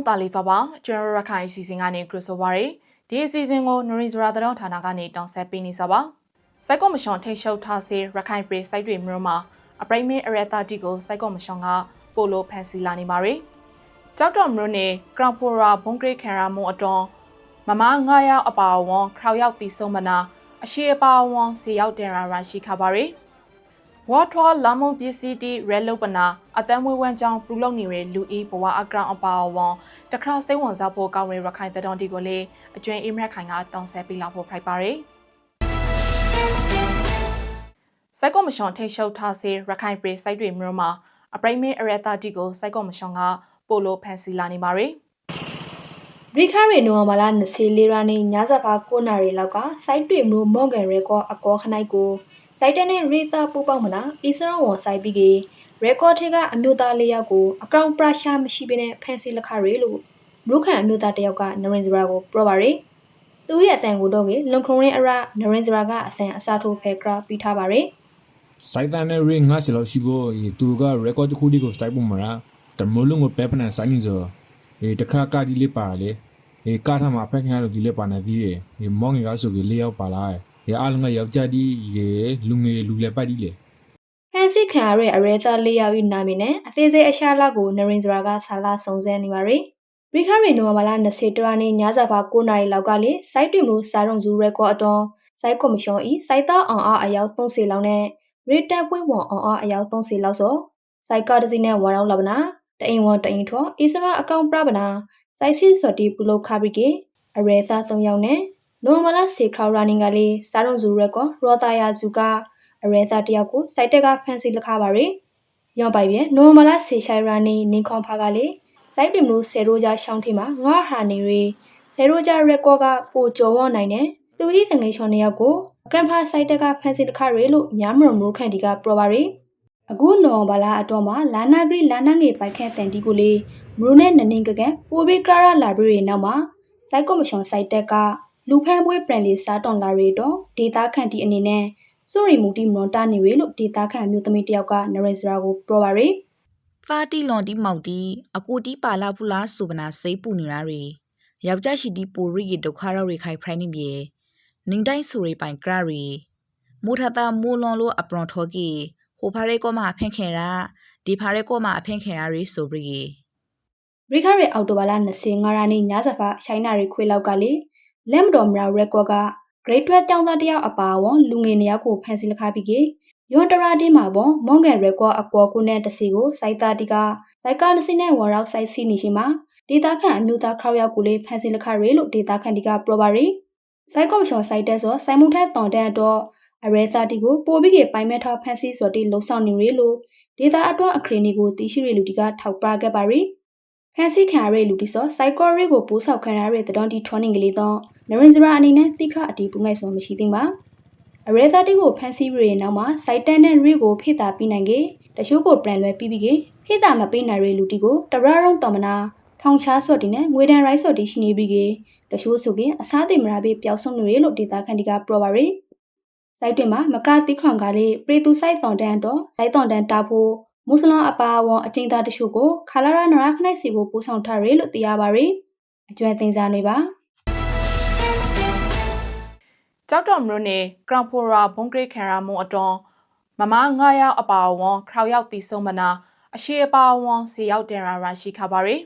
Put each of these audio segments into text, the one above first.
လုံးတာလီစောပါကျွန်တော်ရခိုင်အစီအစဉ်ကနေခရစ်ဆိုပါရီဒီအစီအစဉ်ကိုနရီဇရာသတင်းဌာနကနေတောင်းဆက်ပေးနေစောပါစိုက်ကောမရှင်ထိတ်ရှုပ်ထားစေရခိုင်ပြည်စိုက်တွေမျိုးမှာအပရိမင်းအရတာတီကိုစိုက်ကောမရှင်ကပိုလိုဖန်စီလာနေပါရီကြောက်တော်မျိုးနေကရပိုရာဘုံဂရိခံရမှုအတွန်းမမ9ရောက်အပါအဝန်ခရောက်ရောက်တီဆုံးမနာအရှိအပါအဝန်စီရောက်တင်ရာရရှိခပါရီ ဝါထွာလာမုံပစ္စည်းတီရဲလုပနာအတန်းမွေးဝမ်းကြောင်းပူလုံနေတဲ့လူအီဘဝအကရောင်အပါအဝန်တခါစိတ်ဝင်စားဖို့ကောင်းတဲ့ရခိုင်တတော်တီကိုလေအကျွင်းအိမရက်ခိုင်ကတောင်းဆပေးလာဖို့ဖိုက်ပါရယ်စိုက်ကောမရှင်ထိတ်ရှုပ်ထားစေရခိုင်ပြည်စိုက်တွေမျိုးမှာအပရိမင်းအရတာတီကိုစိုက်ကောမရှင်ကပိုလိုဖန်စီလာနေပါရယ်ရိခရီနိုဝါလာ24ရာနေညဇဖာ9နာရီလောက်ကစိုက်တွေမျိုးမော့ဂန်ရဲကောအကောခနိုင်ကို စိုက်တနဲ့ရိတာပူပေါက်မနာအစ္စရောဝန်စိုက်ပြီးကေရဲကောထဲကအမျိုးသားလေးယောက်ကိုအကောင့်ပရရှာမရှိဘဲနဲ့ဖန်စီလက်ခရဲလို့ဘရုခန်အမျိုးသားတစ်ယောက်ကနရင်စရာကိုပြောပါရယ်သူရဲ့အတန်ကိုတော့ကေလွန်ခုံရင်းအရနရင်စရာကအစံအစားထိုးဖဲကရာပြီးထားပါရယ်စိုက်တန်နဲ့ရင်းငါစီလို့ရှိဖို့ဒီသူက record တစ်ခုဒီကိုစိုက်ပုံမှာတမလုံးကိုပဲပနန်စိုင်းနေဆိုဒီတခါကဒီလေးပါလေဒီကားထမှာဖက်ခင်ရလို့ဒီလေးပါနေသေးတယ်ဒီမောင်ငယ်ကဆိုကြီးလေးယောက်ပါလာ ဒီအားလုံးကယောက်ျားဒီရေလူငယ်လူလည်းပတ်ဒီလေဖန်စီခံရတဲ့အရဲသားလေးယောက်၏နာမည်နဲ့အသေးစိတ်အရှာလောက်ကိုနရင်စရာကဆာလာစုံစမ်းနေပါရယ်ရိခရီနိုဝါလာ20တရာနေညစာဖာ9နာရီလောက်ကလေစိုက်တွင်မှုစာရုံစုရဲကောအတွန်းစိုက်ကော်မရှင်ဤစိုက်သားအောင်အားအယောက်30လောက်နဲ့ရေတက်ပွင့်ဝန်အောင်အားအယောက်30လောက်ဆိုစိုက်ကတစီနဲ့ဝါရောက်လာပနာတအိမ်ဝန်တအိမ်ထောအစ္စရာအကောင့်ပြပနာစိုက်စစ်စော်တီပူလုခါဘရီကေအရဲသား3ယောက်နဲ့ နိုမလာစေခါရာနင်ကလေးစာရုံစုရဲကောရောတာယာစုကအရဲသားတယောက်ကိုစိုက်တက်ကဖန်စီလခါပါရယ်ရောက်ပါပြီနိုမလာစေရှိုင်ရာနီနင်ခွန်ဖာကလေးစိုက်ပင်မှုဆယ်ရိုးကြားရှောင်းထိမှာငါဟာနေရီဆယ်ရိုးကြားရက်ကော့ကပိုကျော်ဝေါနိုင်တယ်သူဤတငယ်ချော်နှစ်ယောက်ကိုဂရန်ဖာစိုက်တက်ကဖန်စီလခရဲလို့များမရမိုးခန့်ဒီကပရောပါရယ်အခုနော်ဘာလာအတော့မှာလာနာဂရီလာနာငေပိုက်ခန့်တန်ဒီကိုလေးမရူနဲ့နနင်ကကန်ပိုဘီကရာလာဘရီနောက်မှာစိုက်ကော်မရှင်စိုက်တက်က လူဖန်းပွဲပရန်လေးစားတွန်လာရီတော့ဒေတာခန့်တီအနေနဲ့စိုးရီမူတီမွန်တာနေရီလို့ဒေတာခန့်မျိုးသမီးတယောက်ကနရင်စရာကိုပြောပါရယ်သာတီလွန်တီမောက်တီအကိုတီပါလာဖူလားဆိုပနာစိတ်ပူနေတာရီယောက်ျားရှိတီပိုရီရဒုက္ခရောက်ရိခိုင်ဖရိုင်းနေပြေနင်းတိုင်းဆိုရိပိုင်ကရရီမူထတာမိုလွန်လိုအပရွန်ထော်ကီဟိုဖာရဲကောမအဖင်ခင်ရာဒီဖာရဲကောမအဖင်ခင်ရာရီဆိုရီရိခရဲအော်တိုဘာလ25ရာနေ့ညစဖာရှိုင်းနာရီခွေလောက်ကလေ လက်မတော်မရာရက်ကော့က grade 12တောင်းသားတယောက်အပါအဝင်လူငယ်နှစ်ယောက်ကိုဖမ်းဆီးလခပြီးကေယွန်တရာတင်းမှာပေါ့မွန်ဂန်ရက်ကော့အကောကုနဲ့တစီကိုစိုက်တာတီကစိုက်ကာနစီနဲ့ဝါရောက်စိုက်စီနေရှိမှာဒေတာခန့်အမျိုးသားခေါရောက်ကိုလေဖမ်းဆီးလခရဲလို့ဒေတာခန့်တီကပရိုပါရီစိုက်ကော့ရှော်စိုက်တဲ့ဆိုစိုင်မုန်ထက်တောင်တဲ့တော့အရဲစာတီကိုပိုပြီးကေပိုင်မဲ့ထောက်ဖမ်းဆီးစော်တီလှုံ့ဆော်နေရလို့ဒေတာအတွန်းအခရီနီကိုတီရှိရလူတီကထောက်ပခဲ့ပါရီ ဖန်စီခံရတဲ့လူတီစောစိုက်ကောရီကိုပိုးဆောက်ခံရတဲ့တတော်တီထွန်းနေကလေးတော့နရင်စရာအနေနဲ့တိခရအတီးပူငိုက်ဆိုမရှိသေးပါအရဲသားတီကိုဖန်စီရရဲ့နောက်မှာစိုက်တန်တဲ့ရီကိုဖိတာပြီးနိုင်ကေတချို့ကိုပြန်လွယ်ပြီးပြီးကေဖိတာမပေးနိုင်တဲ့လူတီကိုတရရုံတော်မနာထောင်ချားစော့တီနဲ့ငွေတန်ရိုက်စော့တီရှိနေပြီးကေတချို့ဆိုကေအစားတင်မရာပေးပျောက်ဆုံးနေရလို့ဒေတာခန်တီကပရောပါရီစိုက်တွင်မှာမကတိခွန်ကလေးပရီတူစိုက်တောင်တန်တော့လိုက်တောင်တန်တာဖို့ မွတ်စလင်အပါအဝင်အကျဉ်းသားတချို့ကိုခါလာရနရခနိုင်စီကိုပို့ဆောင်ထားရလို့သိရပါရီအကျွမ်းသိမ်းစားနေပါကြောက်တော်မျိုးနေကရန်ပိုရာဘုံဂရိခံရမှုအတွန်းမမ9ရောက်အပါအဝန်ခရောက်ရောက်တီဆုံးမနာအရှိအပါအဝန်စီရောက်တင်ရာရရှိခပါရယ်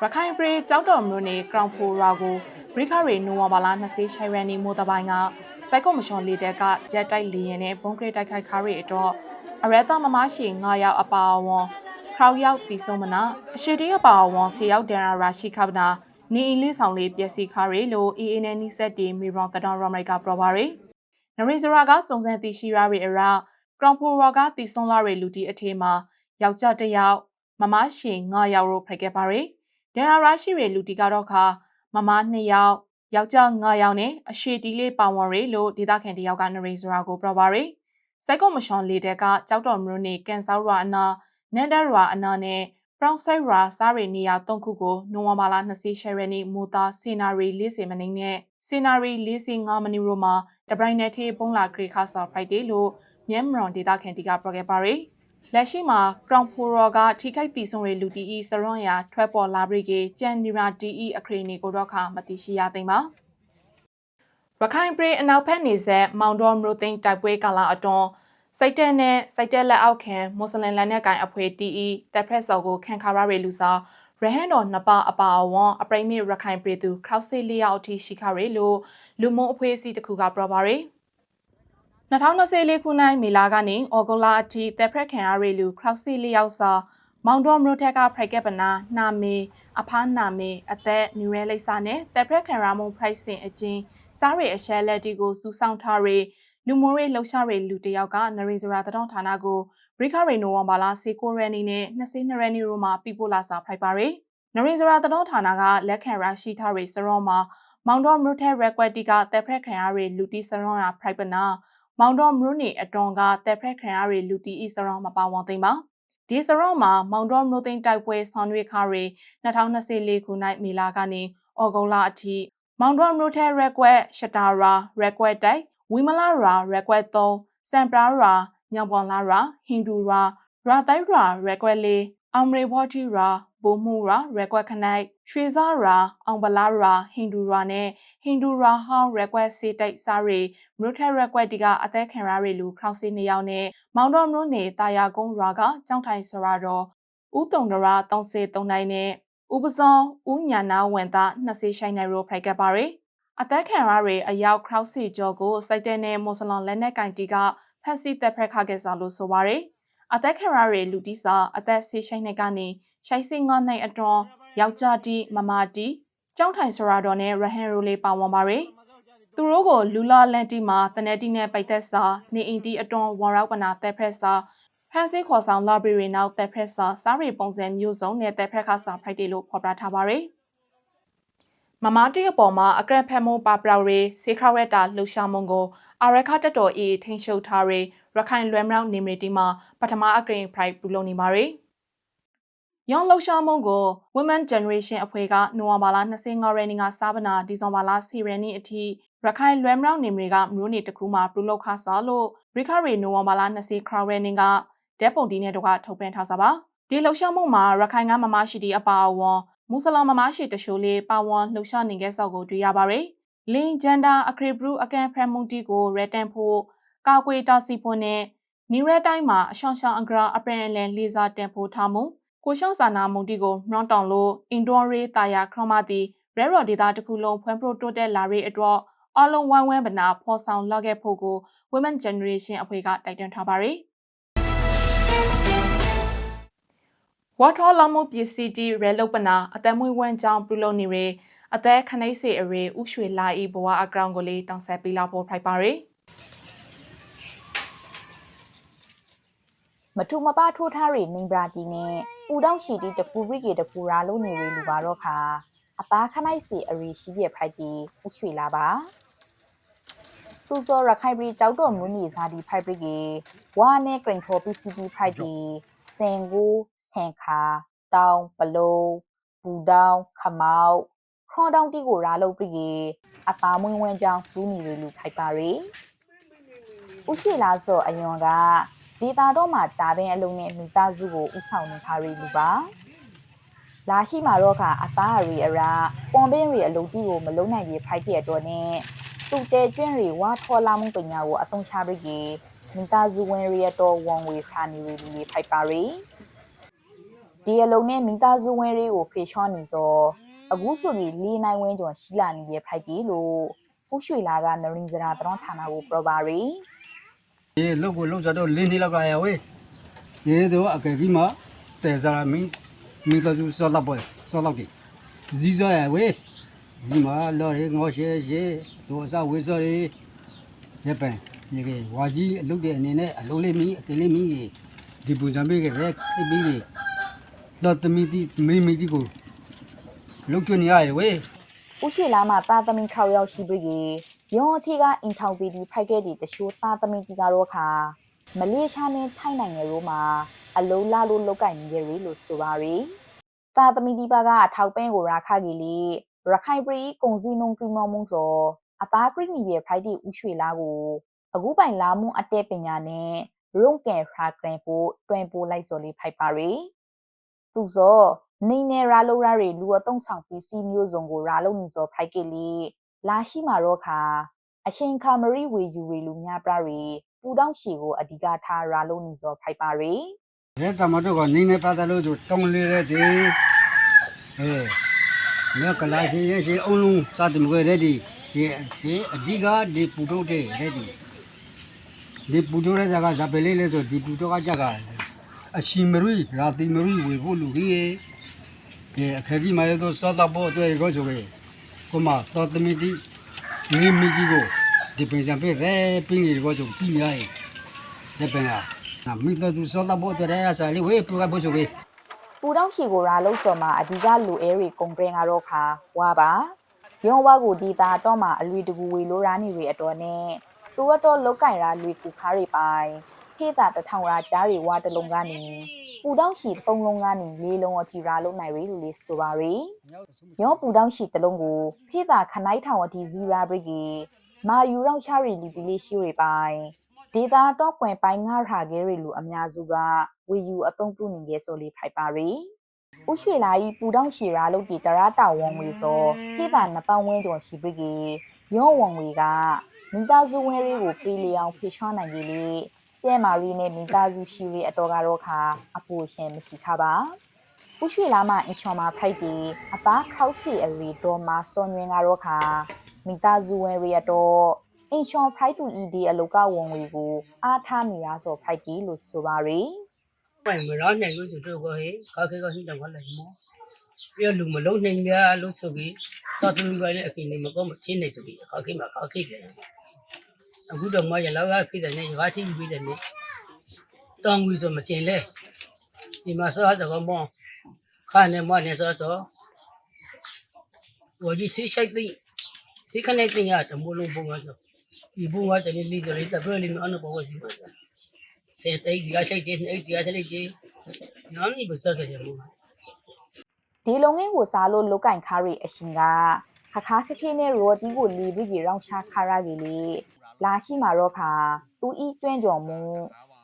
ရခိုင်ပြည်ကြောက်တော်မျိုးနေကရန်ပိုရာကိုဘရိခရီနိုဝါဘာလာ20ရှိုင်ရန်နီမိုတပိုင်းကစိုက်ကောမရှင်လေတက်ကဂျက်တိုက်လီရင်နဲ့ဘုံဂရိတိုက်ခိုက်ခါရီအတွက် အရသာမမရှိ9ရောက်အပါအဝန်ခရောက်ရောက်တီဆုံးမနာအရှိတီအပါအဝန်စီရောက်တင်ရာရရှိခပနာနေအင်းလေးဆောင်လေးပျက်စီးခါရီလို့အေးအေးနဲ့နီးစက်တီမီရောင်တတော်ရမိုက်ကပြောပါရယ်နရီဇရာကစုံစမ်းသိရှိရရီအရာကရောင်ဖိုရာကတီဆွန်လာရီလူတီအထေးမှာယောက်ျားတစ်ယောက်မမရှိ9ယောက်ရို့ဖိတ်ခဲ့ပါရယ်ဒန်ရာရှိရီလူတီကတော့ခါမမ2ယောက်ယောက်ျား9ယောက်နဲ့အရှိတီလေးပါဝင်ရီလို့ဒေသခံတယောက်ကနရီဇရာကိုပြောပါရယ် စိုက်ကောမရှင်လေတက်ကကြောက်တော်မျိုးနေကန်ဆောရာအနာနန်ဒရာအနာနဲ့ Brown Side Ra စားရီနေရာ၃ခုကိုနိုဝင်ဘာလ20ရက်နေ့မိုတာစီနာရီ40မိနစ်နဲ့စီနာရီ45မိနစ်ရိုမှာတပရိုင်နယ်ထေးပုံလာဂရီခါဆာဖိုက်ဒေးလို့မြန်မရွန်ဒေတာခင်တီကပြောခဲ့ပါရယ်လက်ရှိမှာကရောင်ဖိုရောကထိခိုက်တီဆုံတွေလူတီအီစရွန်ရာထွက်ပေါ်လာပြီးကကြန်နီရာတီအီအခရီနီကိုတော့ခမတိရှိရသိမ်းပါ ရခိုင်ပြည်အနောက်ဘက်နေဆက်မောင်တော်မြို့သိန်းတိုက်ပွဲကာလအတွန်းစိတ်တက်နဲ့စိတ်တက်လက်အောက်ခံမွတ်စလင်လက်နက်ကိုင်အဖွဲ့တီအီတပ်ဖက်စော်ကိုခံခါရရေလူစာရဟန်တော်နှစ်ပါအပါအဝန်အပရိမိရခိုင်ပြည်သူခောက်စစ်လျောက်အထိရှိခရေလို့လူမုံအဖွဲ့အစည်းတစ်ခုကပြောပါရယ်2024ခုနှစ်မေလကနေဩဂုတ်လအထိတပ်ဖက်ခံရရေလူခောက်စစ်လျောက်စာ မောင်တော်မြို့ထက်ကဖရိုက်ကက်ပနာနာမေအဖားနာမေအသက်နူရဲလိပ်စာနဲ့တပ်ဖက်ခံရမှုဖိုက်စင်အချင်းစားရအရှဲလက်တီကိုစူဆောင်းထားရေလူမိုးရေးလှုပ်ရှားရေလူတယောက်ကနရိဇရာတတော်ဌာနကိုဘရိခရေနိုဝမ်ဘာလာစေကိုရနီနဲ့20ရက်နေ့ရိုမှာပြပို့လာစာဖိုက်ပါရယ်နရိဇရာတတော်ဌာနကလက်ခံရရှိထားရေစရောမှာမောင်တော်မြို့ထက်ရက်ကွက်တီကတပ်ဖက်ခံရရေလူတီစရောရာဖရိုက်ပနာမောင်တော်မြို့နေအတွန်ကတပ်ဖက်ခံရရေလူတီဤစရောမပါဝန်သိမ်းပါ ဒီစရောမှာမောင်တော်မြို့သိန်းတိုက်ပွဲဆောင်ရွက်ခါရီ2024ခုနှစ်မေလကနေဩဂုတ်လအထိမောင်တော်မြို့ထဲရက်ကွက်ရှတာရာရက်ကွက်တိုက်ဝီမလာရာရက်ကွက်3စံပရာရာညောင်ပွန်လာရာဟင်ဒူရာရာတိုက်ရာရက်ကွက်လေး အောင်ရေဘော်တီရာဘိုမှုရာရက်ကွက်ခနိုင်ရွှေစားရာအောင်ပလာရာဟင်ဒူရာနဲ့ဟင်ဒူရာဟောင်းရက်ကွက်စီတိတ်စားရီမြို့ထက်ရက်ကွက်တီကအသက်ခံရရီလူခေါစီနေရောက်နဲ့မောင်တော်မြို့နေတာယာကုန်းရာကကြောင်းထိုင်ဆရာတော်ဦးတုံဒရာ33နိုင်နဲ့ဥပစောဦးညာနာဝန်သား20ရှိုင်းနယ်ရိုဖိုက်ကပ်ပါရီအသက်ခံရရီအယောက်ခေါစီကျော်ကိုစိုက်တဲ့နဲ့မွတ်စလန်လက်နက်ကင်တီကဖက်စီတက်ဖက်ခခဲ့စားလို့ဆိုပါရီ အသက်ခံရရီလူတီစာအသက်ဆေးရှိုင်းနေကနေရှိုင်းစင်ငေါနိုင်အတွန်းယောက်ျားတီမမတီကျောင်းထိုင်ဆရာတော်နဲ့ရဟန်ရိုလေးပါဝင်ပါရီသူတို့ကိုလူလာလန်တီမှာတနက်တီနဲ့ပိုက်သက်စာနေအင်တီအတွန်းဝါရောက်ပနာတက်ဖက်စာဖန်စီခေါ်ဆောင်လာဘရီနောက်တက်ဖက်စာစားရီပုံစံမျိုးစုံနဲ့တက်ဖက်ခါစာဖိုက်တီလို့ဖော်ပြထားပါရီ မမတီအပေါ်မှာအကရဖက်မိုးပါပရော်ရီစေခရက်တာလှူရှာမုံကိုအာရခတက်တော်အေးထိန်ရှုပ်ထားရီရခိုင်လွယ်မြောက်နေမီတီမှာပထမအကရင်ဖရိုက်ပူလုံနေပါရီ။ယောင်လှရှာမုံကို Women Generation အဖွဲ့ကနိုဝင်ဘာလ25ရက်နေ့ကစားပနာဒီဇင်ဘာလ10ရက်နေ့အထိရခိုင်လွယ်မြောက်နေမီကမြို့နေတစ်ခုမှာပြုလုပ်ခါစားလို့ရိခရီနိုဝင်ဘာလ20ခရက်နေ့ကဓက်ပုံတီနဲ့တော့ထုတ်ပြန်ထားစားပါ။ဒီလှရှာမုံမှာရခိုင်ကမမရှိတီအပါအဝင် မူဆလမမရှိတရှိုးလေးပါဝန်လှရှာနေခဲ့စောက်ကိုတွေ့ရပါရယ်။လင်ဂျန်ဒါအခရီဘရူအကန်ဖရမုန်တီကိုရတန်ဖို့ကာကွေတာစီပွန်နဲ့နီရဲတိုင်းမှာအရှောင်းရှောင်းအဂရာအပရန်လန်လေးစားတင်ပို့ထားမှုကိုရှောင်းစာနာမုန်တီကိုမွန်တောင်လို့အင်ဒွန်ရေးတာယာခရမတီရဲရော်ဒေတာတစ်ခုလုံးဖွံ့ဖြိုးတိုးတက်လာရေးအတွက်အလုံးဝိုင်းဝန်းပနာဖော်ဆောင်လာခဲ့ဖို့ကို Women Generation အဖွဲ့ကတိုက်တွန်းထားပါရယ် ဝါထောလာမှုပစ္စည်းတီရဲလုပနာအသက်မွေးဝမ်းကြောင်းပြုလုပ်နေရအသက်ခနိစေအရေဥရွှေလာဤဘဝအကောင့်ကိုလေးတောင်းဆက်ပေးလာဖို့ဖိုက်ပါရယ်မထူမပထိုးထားရီနင်ဘရာတီနဲ့ပူတောက်ရှိတီတပူရိကေတပူရာလုံးနေရီလူပါတော့ခါအသားခနိုင်စီအရီရှိပြဖိုက်တီဥချွေလာပါသူစောရခိုင်ပရီကြောက်တော်မူနီစာဒီဖိုက်ပရီကေဝါနဲ့ဂရင်ဖော် PCB ဖိုက်တီ စင်ကိုဆန်ခါတောင်ပလုံးဘူတောင်ခမောက်ခေါတောင်တီကိုရာလုံးပရီကေအသားမွင်းဝန်းကြောင်းလူနေရီလူဖိုက်ပါရီဥရှိလာစောအယွန်ကဒေတာတော့မှဂျာပင်အလုံးနဲ့မိသားစုကိုဥဆောင်နေထားရီလူပါလာရှိမှာတော့ကအသားရီအရာပွန်ပင်းရီအလုံးတီကိုမလုံးနိုင်ရဖိုက်တဲ့အတွက်နဲ့တူတဲကျွင်းရီဝါထောလာမှုပညာကိုအသုံးချပြီး ကေမိသားစုဝင်ရီတော့ဝန်ဝေဖာနေရီလူတွေဖိုက်ပါရီဒီအလုံးနဲ့မိသားစုဝင်ရီကိုဖေချောနေစောအခုဆိုပြီးလေးနိုင်ဝင်းကျော်ရှိလာနေတဲ့ဖိုက်တီလို့ဥရွှေလာကနရင်စရာတရောဌာနကိုပြောပါရီဒီလောက်ကိုလောက်ကြတော့လင်းနေလောက်လာရဝေးဒီတော့အကယ်ကြီးမတဲစားမင်းမင်းတို့စောတော့ပွဲစောတော့ဒီဇီဇာရဝေးဇီမလော်ရေငေါရှဲရှဲတို့အစဝေးစောရေရပန် ဒီကေဝါကြီးအလုပ်တဲ့အနေနဲ့အလုံးလေးမီအကလေးမီဒီပူဇံပေးကြရဲခိပြီးလေတော့တမီတီမီမီတီကိုလောက်ကျွနေရရဝေးဦးရွှေလာမှသားသမီး6ယောက်ရှိပြီကေယောအထီကအင်ထောင်ပီဒီဖိုက်ခဲ့ဒီတရှိုးသားသမီးတီကတော့ခါမလေးရှားနဲ့ထိုင်းနိုင်ငံတို့မှာအလုံးလာလို့လောက်ကင်နေကြရီလို့ဆိုပါရီသားသမီးဒီပါကအထောက်ပင်းကိုရာခကြီးလေရခိုင်ပရီကုံစည်းနုံပြမမုံစောအသားပရိနီရဲ့ဖိုက်တီဦးရွှေလာကို အခုပိုင်လာမှုအတဲပညာနဲ့ရုံးကန်ရာကရင်ပိုတွင်ပိုလိုက်စော်လေးဖိုက်ပါရီသူစောနေနေရာလိုရာရီလူအတုံးဆောင်ပစ္စည်းမျိုးစုံကိုရာလုံးနေစောဖိုက်ကလေးလာရှိမှာတော့ခါအရှင်ခါမရီဝေယူရီလူများပြရီပူတောင်းရှီကိုအဓိကထားရာလုံးနေစောဖိုက်ပါရီရဲတမတို့ကနေနေပါတလို့သူတုံးလေးတဲ့ဒီအဲမြကလာကြီးရဲ့ဒီအုံလုံးစတင်ကြတဲ့ဒီဒီဒီအဓိကဒီပူတို့တဲ့တဲ့ဒီ ဒီပူတို့တဲ့ဇာကဇာပလေးလေးဆိုဒီပူတို့ကကြကအရှိမရီရာတိမရီဝေဖို့လူကြီးရဲ့ဒီအခက်ကြီးမရတော့စောတော့ဖို့အတွက်ရောဆိုခဲ့ကိုမတော်တမီတီမိမိကြီးကိုဒီပင်စံပေးရဲပြင်းကြီးကိုဆိုပြီးနေရတယ်ဒီပင်ကမိတော့သူစောတော့ဖို့အတွက်ရစားလေးဝေးပူကဖို့ဆိုခဲ့ပူတောင်းရှီကိုရာလုံးစော်မှာအဓိကလူအဲရီကုံပရင်ကတော့ခါဝါပါရုံဝါကိုဒီတာတော့မှာအလွေတကူဝေလိုရာနေရီအတော်နဲ့ တူအတော်လောက်ကင်ရာလွေကူခါရီပိုင်ဖေးတာတထောင်ရာကြားရီဝါတလုံးကနေပူတောင်းရှီသုံးလုံးကနေလေးလုံးအထိရာလုံးနိုင်ရီလူလေးဆိုပါရီရောပူတောင်းရှီတလုံးကိုဖေးတာခနိုင်ထောင်အထိဇီရာဘရစ်ကီမာယူရောက်ချရီလီပီလေးရှိရီပိုင်ဒေတာတော့ပွင့်ပိုင်းငါရာခဲရီလူအများစုကဝေယူအသုံးပြုနေခဲ့ဆိုလေးဖိုက်ပါရီဥရွှေလာဤပူတောင်းရှီရာလုတ်တီတရတာဝံဝေဆိုခိတာနပန်းဝင်းကျော်ရှိပိကေရောဝံဝေက မိသားစုဝဲလေးကိုပေးလျောင်းဖေချွားနိုင်ကြီးလေးကျဲမာရီနဲ့မိသားစုရှိရီအတော်ကတော့ခါအပူရှင်မရှိခပါဥရွှေလာမအင်ချော်မာဖိုက်တီအပားခောက်စီအရီတော်မှာစောညွင်းကတော့ခါမိသားစုဝဲရီအတော်အင်ချော်ဖိုက်တူဤဒီအလောကဝံဝေကိုအားထားမိရာဆိုဖိုက်တီလို့ဆိုပါရီပိုင်မရောနိုင်လို့ဆိုတော့ကိုဟေခါခေကဟိတောင်လာမောပြလူမလုံးနိုင်ပြလို့ဆိုပြီးတော်သူပဲလေအခင်းနေမကောမချင်းနေဆိုပြီးခါခေမှာခါခေပြန် အခုတော့မရလောက်ခခိတဲ့နေရွာတိပြီးတဲ့နေတောင်းဝီဆိုမတင်လဲဒီမှာစောစောကမောခါနေမနေစောစောဝကြီးစိချိုက်သိစိခနေတင်ရတမလုံးပုံတော့ဒီဘုံကတည်းကလေးတွေတပြည့်လေးမအနဘောကြီးပါ se te ai ga chai te ai ga chai te nam ni bu sa sa ya mu ဒီလုံငင်းကိုစားလို့လုတ်ကင်ခါရီအရှင်ကခခါခခေနဲ့ရော်တီကိုလီပြီးကြီးရောင်းချခါရကြီးလေ လာရှိမှာတော့ခါသူဤတွင်းကြော်မှု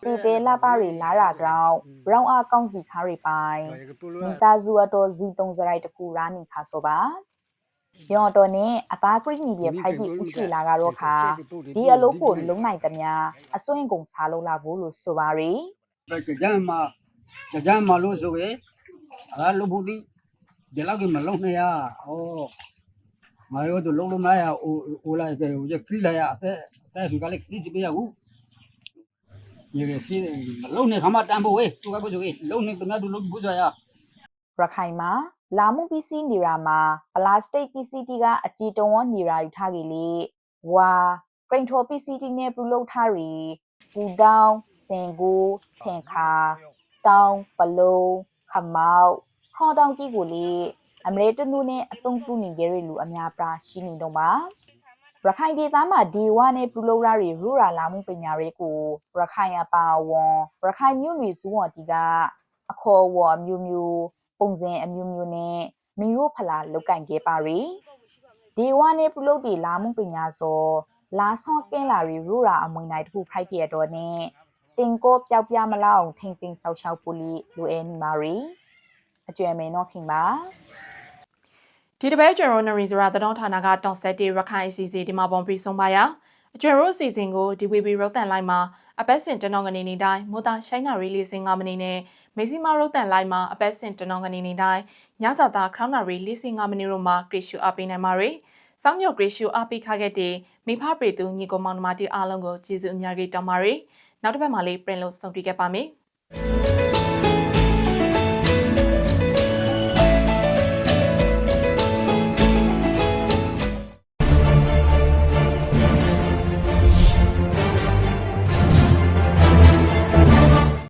တေတဲလာပါရီလာရာကောင်ဘရောင်းအားကောင်းစီခါရီပိုင်မိသားစုအတော်ဇီတုံစရိုက်တကူရာနီခါဆိုပါရော်တော်နဲ့အသားကရစ်နီပြဖိုက်ပြီးဥချွေလာကတော့ခါဒီအလုပ်ကိုလုံနိုင်သမျှအစွင့်ကုန်စားလို့လာဖို့လို့ဆိုပါရီကြကြမ်းမှာကြကြမ်းမှာလို့ဆိုရဲအာလို့ဘူးဒီဒီလောက်ကမလုံးနဲ့ရဩ မရောတို့လုံးလုံးမရအိုအိုလိုက်တယ်ဟိုကျခရီးလိုက်ရအသက်အသက်ဒီကလေးခရီးချပြရဘူးရေခရီးမလုံးနဲ့ခမတန်ဖို့ဝေးသူကဖို့ဆိုရင်လုံးနဲ့တမတူလုံးဘူးဆိုရရခိုင်မှာလာမှုပစ္စည်းနေရာမှာပလတ်စတစ်ပစ္စည်းတီကအကြည်တုံဝနေရာယူထားကြလေဝါပရင်ထော်ပစ္စည်းတီနဲ့ပြုလုပ်ထားရီပူတောင်းစင်ကိုဆင်ခါတောင်းပလုံးခမောက်ခေါတောင်းကြီးကိုလေ အမရေတနုနဲ့အသုံးပြုနေကြရလူအများပြားရှိနေတော့ပါရခိုင်ဒေသမှာဒီဝါနဲ့ပြုလုပ်ရရီရူရာလာမှုပညာတွေကိုရခိုင်အပါဝွန်ရခိုင်မြို့နယ်စုဝတီကအခေါ်ဝေါ်မျိုးမျိုးပုံစံအမျိုးမျိုးနဲ့မီရိုဖလာလောက်ကင်ခဲ့ပါရီဒီဝါနဲ့ပြုလုပ်တီလာမှုပညာစောလာဆော့ကင်းလာရီရူရာအမွေနိုင်တခုဖိုက်ပြရတော့နဲ့တင်ကိုပျောက်ပြမလောက်ထိမ့်သိမ်းဆောက်ရှောက်ပူလီလိုအဲနီမာရီအကျွမ်းမဲနော်ခင်ပါ ဒီတစ်ပတ်ကျွန်တော်နရီဇရာသတော်ဌာနကတောင်ဆက်တီရခိုင်အစီအစီဒီမှာပုံပြီးဆုံးပါရအကျွမ်းရိုးအစီအစဉ်ကို DVB ရုပ်သံလိုင်းမှာအပတ်စဉ်တနင်္ဂနွေနေ့တိုင်းမိုးသားရှိုင်းနာရီလေးစင်9မိနစ်နဲ့မေစီမာရုပ်သံလိုင်းမှာအပတ်စဉ်တနင်္ဂနွေနေ့တိုင်းညစာသားခေါင်းနာရီလေးစင်9မိနစ်တို့မှာဂရစ်ရှူအပေးနိုင်ပါရယ်စောင်းမြုပ်ဂရစ်ရှူအပေးခခဲ့တဲ့မိဖပေသူညီကောင်မောင်နှမတီအားလုံးကိုကျေးဇူးအများကြီးတောင်းပါရယ်နောက်တစ်ပတ်မှာလေးပြင်လို့ဆုံတွေ့ခဲ့ပါမယ်